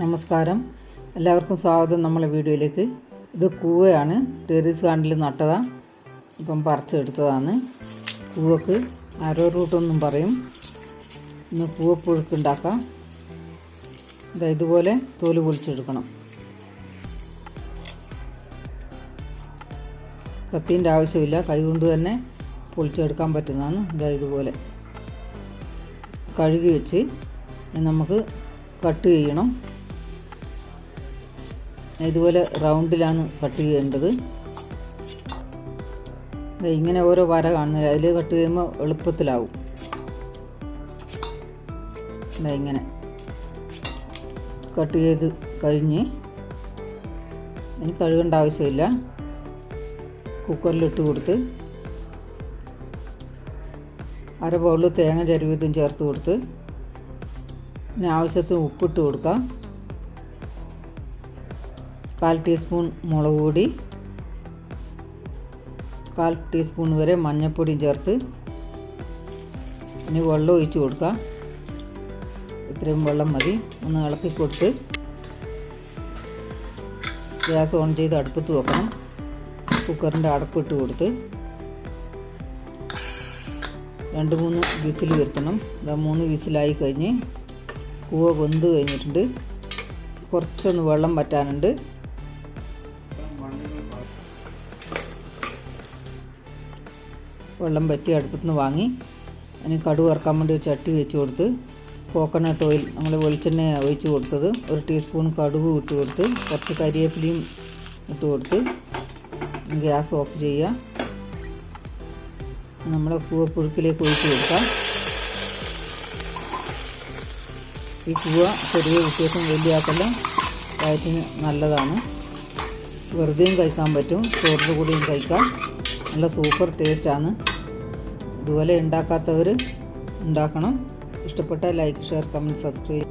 നമസ്കാരം. എല്ലാവർക്കും സ്വാഗതം നമ്മളെ വീഡിയോയിലേക്ക്. ഇത് കൂവയാണ്. ടെറീസ് കാണ്ടിൽ നട്ടതാണ് ഇപ്പം പറിച്ചെടുത്തതാണ്. കൂവക്ക് അരോ റൂട്ടെന്നും പറയും. ഇന്ന് കൂവപ്പുഴുക്ക് ഉണ്ടാക്കാം. ഇതാ ഇതുപോലെ തോൽ പൊളിച്ചെടുക്കണം. കത്തീന്റെ ആവശ്യമില്ല. കൈകൊണ്ട് തന്നെ പൊളിച്ചെടുക്കാൻ പറ്റുന്നതാണ്. ഇതാ ഇതുപോലെ കഴുകി വെച്ച് നമുക്ക് കട്ട് ചെയ്യണം. ഇതുപോലെ റൗണ്ടിലാണ് കട്ട് ചെയ്യേണ്ടത്. ഇങ്ങനെ ഓരോ വര കാണുന്നില്ല അതിൽ കട്ട് ചെയ്യുമ്പോൾ എളുപ്പത്തിലാവും. ഇങ്ങനെ. കട്ട് ചെയ്ത് കഴിഞ്ഞ് ഇനി കഴുകേണ്ട ആവശ്യമില്ല. കുക്കറിലിട്ട് കൊടുത്ത് അര ബൗളിൽ തേങ്ങ ചരുവിതും ചേർത്ത് കൊടുത്ത് പിന്നെ ആവശ്യത്തിന് ഉപ്പിട്ട് കൊടുക്കാം. കാൽ ടീസ്പൂൺ മുളക് പൊടി കാൽ ടീസ്പൂൺ വരെ മഞ്ഞൾപ്പൊടി ചേർത്ത് ഇനി വെള്ളം ഒഴിച്ച് കൊടുക്കുക ഇത്രയും വെള്ളം മതി. ഒന്ന് ഇളക്കി കൊടുത്ത് ഗ്യാസ് ഓൺ ചെയ്ത് അടുപ്പത്ത് വെക്കണം. കുക്കറിന്റെ അടപ്പിട്ട് കൊടുത്ത് രണ്ട് മൂന്ന് വിസിൽ വരുത്തണം. ഇതാ മൂന്ന് വിസിലായി കഴിഞ്ഞ് കൂവ വെന്ത് കഴിഞ്ഞിട്ടുണ്ട്. കുറച്ചൊന്ന് വെള്ളം പറ്റാനുണ്ട് വെള്ളം പറ്റി അടുപ്പത്തുനിന്ന് വാങ്ങി അതിന് കടുക് വറക്കാൻ വേണ്ടി ഒരു ചട്ടി വെച്ച് കൊടുത്ത് കോക്കനട്ട് ഓയിൽ നമ്മൾ വെളിച്ചെണ്ണ ഒഴിച്ച് കൊടുത്തത് ഒരു ടീസ്പൂൺ കടുക് ഇട്ട് കൊടുത്ത് കുറച്ച് കരിവേപ്പിലയും ഇട്ട് കൊടുത്ത് ഗ്യാസ് ഓഫ് ചെയ്യുക. നമ്മുടെ കൂവപ്പുഴുക്കിലേക്ക് ഒഴിച്ച് കൊടുക്കാം. ഈ കൂവ ചെറിയ കുട്ടികൾക്കും വലിയ ആക്കെല്ലാം വയറ്റിന് നല്ലതാണ്. വെറുതെയും കഴിക്കാൻ പറ്റും ചോറിന്റെ കൂടെയും കഴിക്കാം. നല്ല സൂപ്പർ ടേസ്റ്റാണ്. ഇതുപോലെ ഉണ്ടാക്കാത്തവർ ഉണ്ടാക്കണം. ഇഷ്ടപ്പെട്ട ലൈക്ക് ഷെയർ കമന്റ് സബ്സ്ക്രൈബ്